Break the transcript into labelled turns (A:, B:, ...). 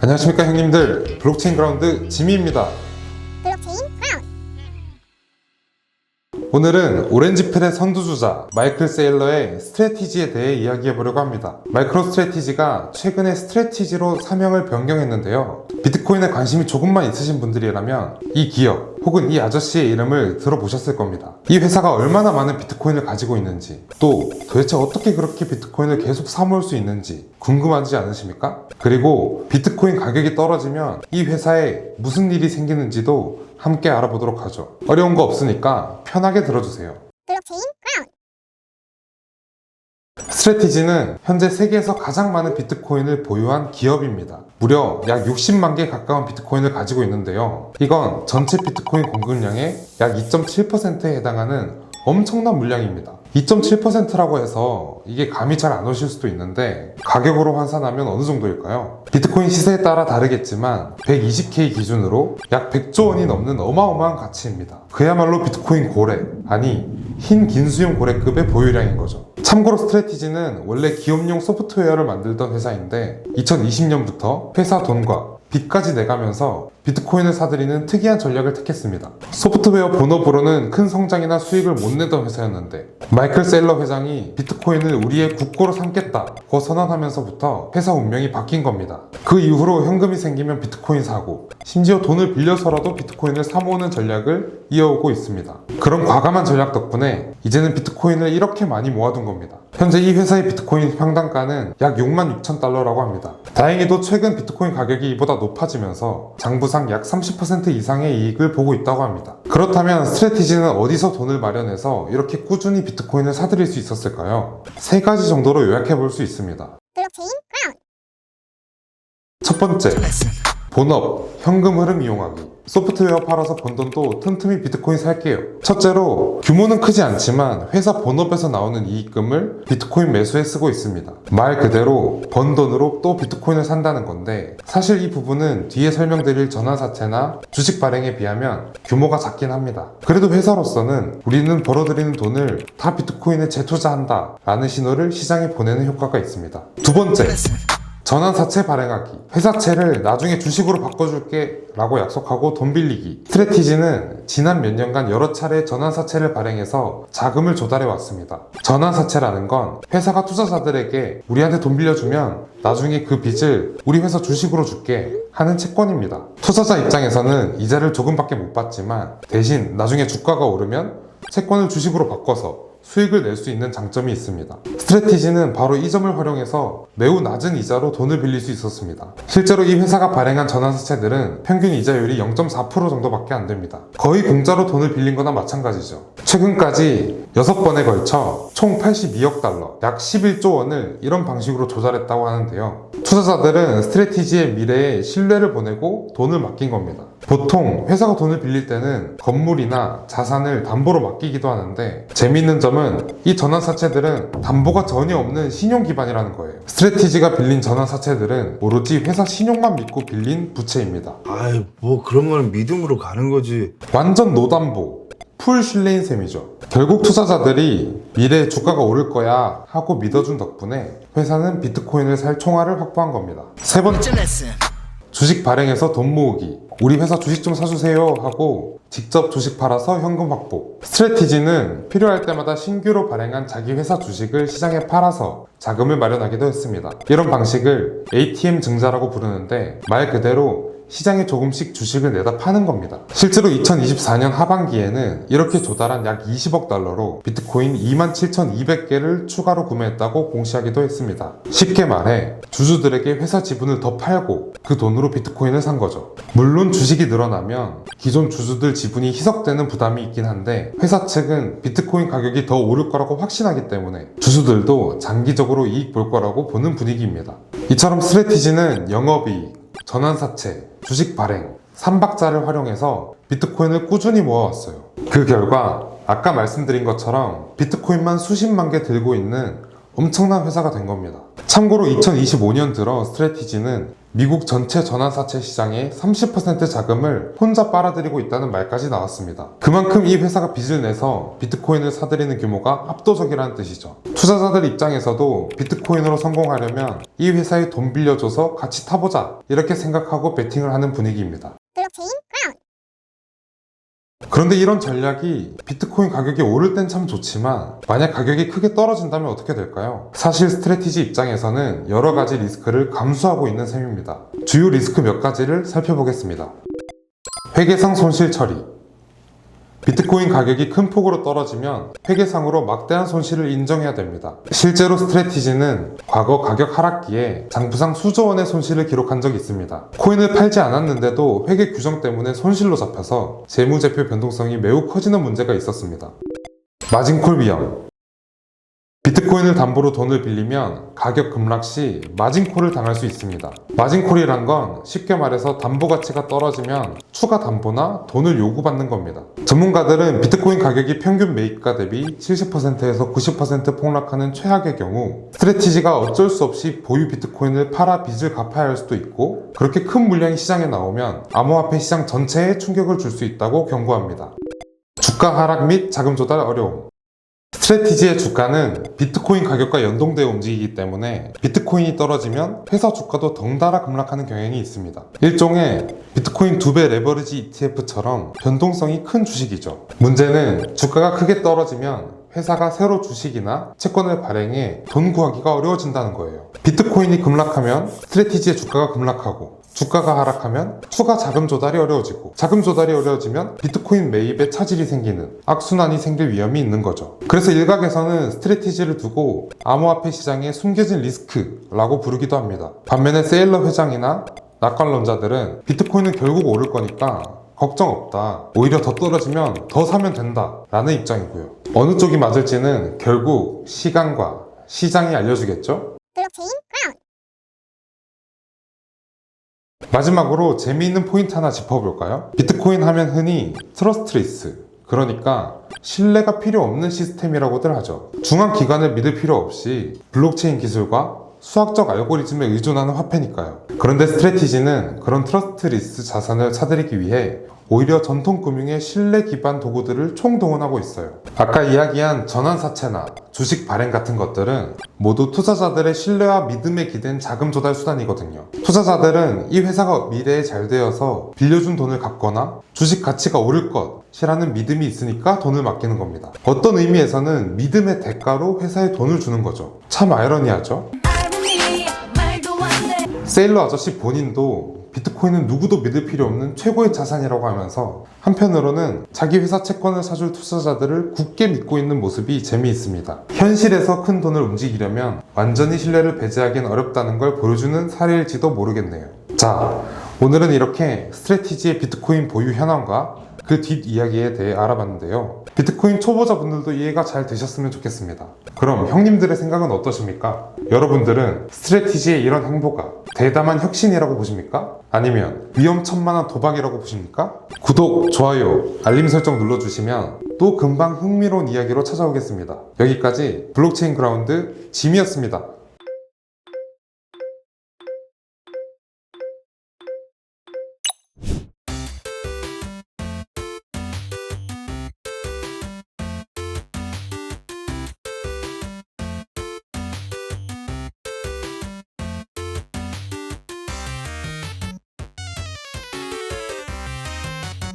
A: 안녕하십니까 형님들. 블록체인 그라운드 지미입니다.
B: 블록체인 브라운
A: 오늘은 오렌지필의 선두주자 마이클 세일러의 스트레티지에 대해 이야기해 보려고 합니다. 마이크로 스트레티지가 최근에 스트레티지로 사명을 변경했는데요. 비트코인에 관심이 조금만 있으신 분들이라면 이 기업 혹은 이 아저씨의 이름을 들어보셨을 겁니다 이 회사가 얼마나 많은 비트코인을 가지고 있는지 또 도대체 어떻게 그렇게 비트코인을 계속 사모을 수 있는지 궁금하지 않으십니까? 그리고 비트코인 가격이 떨어지면 이 회사에 무슨 일이 생기는지도 함께 알아보도록 하죠. 어려운 거 없으니까 편하게 들어주세요. 스트레티지는 현재 세계에서 가장 많은 비트코인을 보유한 기업입니다. 무려 약 60만 개 가까운 비트코인을 가지고 있는데요. 이건 전체 비트코인 공급량의 약 2.7%에 해당하는 엄청난 물량입니다. 2.7%라고 해서 이게 감이 잘 안 오실 수도 있는데 가격으로 환산하면 어느 정도일까요? 비트코인 시세에 따라 다르겠지만 120K 기준으로 약 100조 원이 넘는 어마어마한 가치입니다. 그야말로 비트코인 고래, 아니 흰 긴수용 고래급의 보유량인 거죠. 참고로 스트레티지는 원래 기업용 소프트웨어를 만들던 회사인데 2020년부터 회사 돈과 빚까지 내가면서 비트코인을 사들이는 특이한 전략을 택했습니다. 소프트웨어 본업으로는 큰 성장이나 수익을 못 내던 회사였는데 마이클 셀러 회장이 비트코인을 우리의 국고로 삼겠다고 선언하면서부터 회사 운명이 바뀐 겁니다. 그 이후로 현금이 생기면 비트코인 사고 심지어 돈을 빌려서라도 비트코인을 사모으는 전략을 이어오고 있습니다. 그런 과감한 전략 덕분에 이제는 비트코인을 이렇게 많이 모아둔 겁니다. 현재 이 회사의 비트코인 평단가는 약 6만 6천 달러라고 합니다. 다행히도 최근 비트코인 가격이 이보다 높아지면서 장부상 약 30% 이상의 이익을 보고 있다고 합니다. 그렇다면 스트레티지는 어디서 돈을 마련해서 이렇게 꾸준히 비트코인을 사들일 수 있었을까요? 세 가지 정도로 요약해 볼 수 있습니다.
B: 블록체인 브라운
A: 첫 번째, 본업, 현금 흐름 이용하기. 소프트웨어 팔아서 번 돈도 틈틈이 비트코인 살게요. 첫째로, 규모는 크지 않지만 회사 본업에서 나오는 이익금을 비트코인 매수에 쓰고 있습니다. 말 그대로 번 돈으로 또 비트코인을 산다는 건데, 사실 이 부분은 뒤에 설명드릴 전환사채나 주식 발행에 비하면 규모가 작긴 합니다. 그래도 회사로서는 우리는 벌어들이는 돈을 다 비트코인에 재투자한다 라는 신호를 시장에 보내는 효과가 있습니다. 두 번째, 전환사채 발행하기. 회사채를 나중에 주식으로 바꿔줄게 라고 약속하고 돈 빌리기. 스트레티지는 지난 몇 년간 여러 차례 전환사채를 발행해서 자금을 조달해 왔습니다. 전환사채라는 건 회사가 투자자들에게 우리한테 돈 빌려주면 나중에 그 빚을 우리 회사 주식으로 줄게 하는 채권입니다. 투자자 입장에서는 이자를 조금밖에 못 받지만 대신 나중에 주가가 오르면 채권을 주식으로 바꿔서 수익을 낼 수 있는 장점이 있습니다. 스트레티지는 바로 이 점을 활용해서 매우 낮은 이자로 돈을 빌릴 수 있었습니다. 실제로 이 회사가 발행한 전환사채들은 평균 이자율이 0.4% 정도밖에 안 됩니다. 거의 공짜로 돈을 빌린 거나 마찬가지죠. 최근까지 6번에 걸쳐 총 82억 달러, 약 11조 원을 이런 방식으로 조달했다고 하는데요. 투자자들은 스트레티지의 미래에 신뢰를 보내고 돈을 맡긴 겁니다. 보통 회사가 돈을 빌릴 때는 건물이나 자산을 담보로 맡기기도 하는데 재미있는 점은 이 전환사채들은 담보가 전혀 없는 신용 기반이라는 거예요. 스트레티지가 빌린 전환사채들은 오로지 회사 신용만 믿고 빌린 부채입니다.
C: 아이 뭐 그런 거는 믿음으로 가는 거지
A: 완전 노담보, 풀 신뢰인 셈이죠. 결국 투자자들이 미래에 주가가 오를 거야 하고 믿어준 덕분에 회사는 비트코인을 살 총알을 확보한 겁니다. 세 번째, 주식 발행해서 돈 모으기. 우리 회사 주식 좀 사주세요 하고 직접 주식 팔아서 현금 확보. 스트레티지는 필요할 때마다 신규로 발행한 자기 회사 주식을 시장에 팔아서 자금을 마련하기도 했습니다. 이런 방식을 ATM 증자라고 부르는데 말 그대로 시장에 조금씩 주식을 내다 파는 겁니다. 실제로 2024년 하반기에는 이렇게 조달한 약 20억 달러로 비트코인 27,200개를 추가로 구매했다고 공시하기도 했습니다. 쉽게 말해 주주들에게 회사 지분을 더 팔고 그 돈으로 비트코인을 산 거죠. 물론 주식이 늘어나면 기존 주주들 지분이 희석되는 부담이 있긴 한데 회사 측은 비트코인 가격이 더 오를 거라고 확신하기 때문에 주주들도 장기적으로 이익 볼 거라고 보는 분위기입니다. 이처럼 스트레티지는 영업이익, 전환사채, 주식 발행, 삼박자를 활용해서 비트코인을 꾸준히 모아왔어요. 그 결과 아까 말씀드린 것처럼 비트코인만 수십만 개 들고 있는 엄청난 회사가 된 겁니다. 참고로 2025년 들어 스트레티지는 미국 전체 전환사채 시장의 30% 자금을 혼자 빨아들이고 있다는 말까지 나왔습니다. 그만큼 이 회사가 빚을 내서 비트코인을 사들이는 규모가 압도적이라는 뜻이죠. 투자자들 입장에서도 비트코인으로 성공하려면 이 회사에 돈 빌려줘서 같이 타보자 이렇게 생각하고 베팅을 하는 분위기입니다. 그런데 이런 전략이 비트코인 가격이 오를 땐 참 좋지만 만약 가격이 크게 떨어진다면 어떻게 될까요? 사실 스트레티지 입장에서는 여러 가지 리스크를 감수하고 있는 셈입니다. 주요 리스크 몇 가지를 살펴보겠습니다. 회계상 손실 처리. 비트코인 가격이 큰 폭으로 떨어지면 회계상으로 막대한 손실을 인정해야 됩니다. 실제로 스트레티지는 과거 가격 하락기에 장부상 수조 원의 손실을 기록한 적이 있습니다. 코인을 팔지 않았는데도 회계 규정 때문에 손실로 잡혀서 재무제표 변동성이 매우 커지는 문제가 있었습니다. 마진콜 위험. 비트코인을 담보로 돈을 빌리면 가격 급락 시 마진콜을 당할 수 있습니다. 마진콜이란 건 쉽게 말해서 담보 가치가 떨어지면 추가 담보나 돈을 요구받는 겁니다. 전문가들은 비트코인 가격이 평균 매입가 대비 70%에서 90% 폭락하는 최악의 경우 스트레티지가 어쩔 수 없이 보유 비트코인을 팔아 빚을 갚아야 할 수도 있고 그렇게 큰 물량이 시장에 나오면 암호화폐 시장 전체에 충격을 줄 수 있다고 경고합니다. 주가 하락 및 자금 조달 어려움 스트레티지의 주가는 비트코인 가격과 연동되어 움직이기 때문에 비트코인이 떨어지면 회사 주가도 덩달아 급락하는 경향이 있습니다. 일종의 비트코인 두 배 레버리지 ETF처럼 변동성이 큰 주식이죠. 문제는 주가가 크게 떨어지면 회사가 새로 주식이나 채권을 발행해 돈 구하기가 어려워진다는 거예요. 비트코인이 급락하면 스트레티지의 주가가 급락하고 주가가 하락하면 추가 자금 조달이 어려워지고 자금 조달이 어려워지면 비트코인 매입에 차질이 생기는 악순환이 생길 위험이 있는 거죠. 그래서 일각에서는 스트레티지를 두고 암호화폐 시장의 숨겨진 리스크라고 부르기도 합니다. 반면에 세일러 회장이나 낙관론자들은 비트코인은 결국 오를 거니까 걱정 없다. 오히려 더 떨어지면 더 사면 된다. 라는 입장이고요. 어느 쪽이 맞을지는 결국 시간과 시장이 알려주겠죠? 마지막으로 재미있는 포인트 하나 짚어볼까요? 비트코인 하면 흔히 트러스트리스 그러니까 신뢰가 필요 없는 시스템이라고들 하죠. 중앙 기관을 믿을 필요 없이 블록체인 기술과 수학적 알고리즘에 의존하는 화폐니까요. 그런데 스트레티지는 그런 트러스트 리스 자산을 사들이기 위해 오히려 전통 금융의 신뢰 기반 도구들을 총동원하고 있어요. 아까 이야기한 전환사채나 주식 발행 같은 것들은 모두 투자자들의 신뢰와 믿음에 기댄 자금 조달 수단이거든요. 투자자들은 이 회사가 미래에 잘 되어서 빌려준 돈을 갚거나 주식 가치가 오를 것이라는 믿음이 있으니까 돈을 맡기는 겁니다. 어떤 의미에서는 믿음의 대가로 회사에 돈을 주는 거죠. 참 아이러니하죠? 세일러 아저씨 본인도 비트코인은 누구도 믿을 필요 없는 최고의 자산이라고 하면서 한편으로는 자기 회사 채권을 사줄 투자자들을 굳게 믿고 있는 모습이 재미있습니다. 현실에서 큰 돈을 움직이려면 완전히 신뢰를 배제하기는 어렵다는 걸 보여주는 사례일지도 모르겠네요. 자, 오늘은 이렇게 스트레티지의 비트코인 보유 현황과 그 뒷이야기에 대해 알아봤는데요. 비트코인 초보자분들도 이해가 잘 되셨으면 좋겠습니다. 그럼 형님들의 생각은 어떠십니까? 여러분들은 스트레티지의 이런 행보가 대담한 혁신이라고 보십니까? 아니면 위험천만한 도박이라고 보십니까? 구독, 좋아요, 알림 설정 눌러주시면 또 금방 흥미로운 이야기로 찾아오겠습니다. 여기까지 블록체인 그라운드 짐이었습니다.